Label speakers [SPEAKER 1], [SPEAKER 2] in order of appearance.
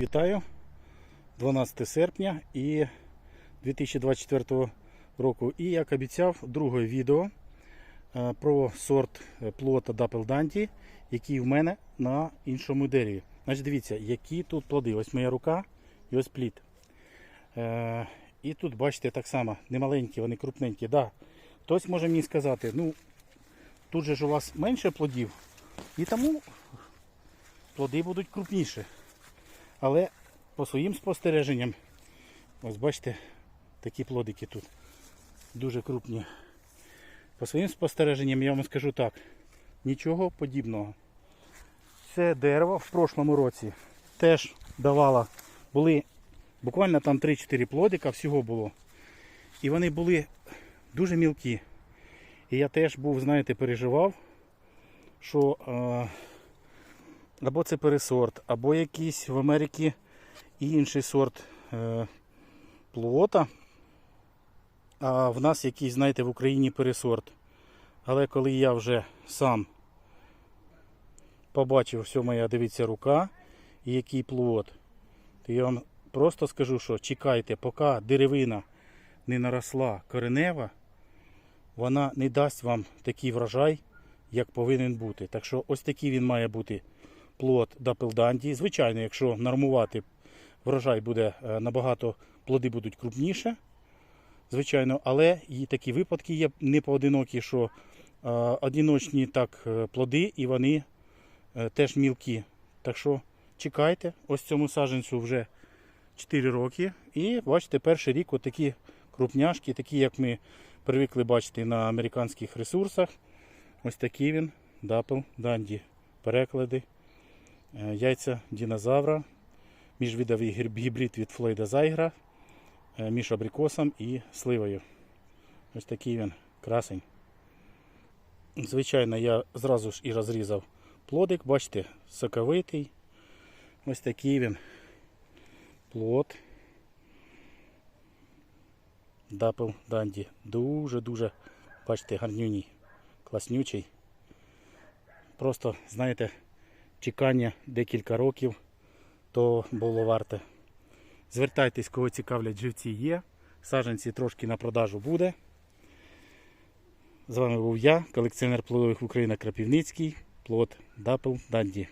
[SPEAKER 1] Вітаю. 12 серпня і 2024 року. І як обіцяв, друге відео е, про сорт е, плота Dapple Dandy, який в мене на іншому дереві. Значить, дивіться, які тут плоди. Ось моя рука і ось плід. Е, і тут, бачите, так само, не маленькі, вони крупненькі. Да. Хтось може мені сказати, ну, тут же ж у вас менше плодів, і тому плоди будуть крупніші. Але по своїм спостереженням, ось бачите, такі плодики тут дуже крупні. По своїм спостереженням я вам скажу так, нічого подібного. Це дерево в прошлому році теж давало, були буквально там 3-4 плодика, всього було. І вони були дуже мілкі. І я теж був, знаєте, переживав, що е, або це пересорт, або якийсь в Америці інший сорт е, плота. А в нас якийсь, знаєте, в Україні пересорт. Але коли я вже сам побачив, все моя, дивіться, рука і який плод, то я вам просто скажу, що чекайте, поки деревина не наросла коренева, вона не дасть вам такий врожай, як повинен бути. Так що ось такий він має бути плод Дапелданді. Звичайно, якщо нормувати врожай буде е, набагато, плоди будуть крупніше. Звичайно, але і такі випадки є не поодинокі, що е, одиночні так е, плоди і вони теж мілкі. Так що чекайте, ось цьому саджанцю вже 4 роки. І бачите, перший рік отакі крупняшки, такі, як ми привикли бачити на американських ресурсах. Ось такий він, Дапл Данді. Переклади. Е, Яйця динозавра, міжвідовий гібрид від Флойда Зайгра, е, між абрикосом і сливою. Ось такий він красень. Звичайно, я зразу ж і розрізав плодик, бачите, соковитий. Ось такий він плод. Дапл Данді. Дуже-дуже, бачите, гарнюній, класнючий. Просто, знаєте, чекання декілька років, то було варте. Звертайтесь, кого цікавлять живці є. Саджанці трошки на продажу буде. З вами був я, колекціонер плодових Україна Крапівницький, плод Дапл Данді.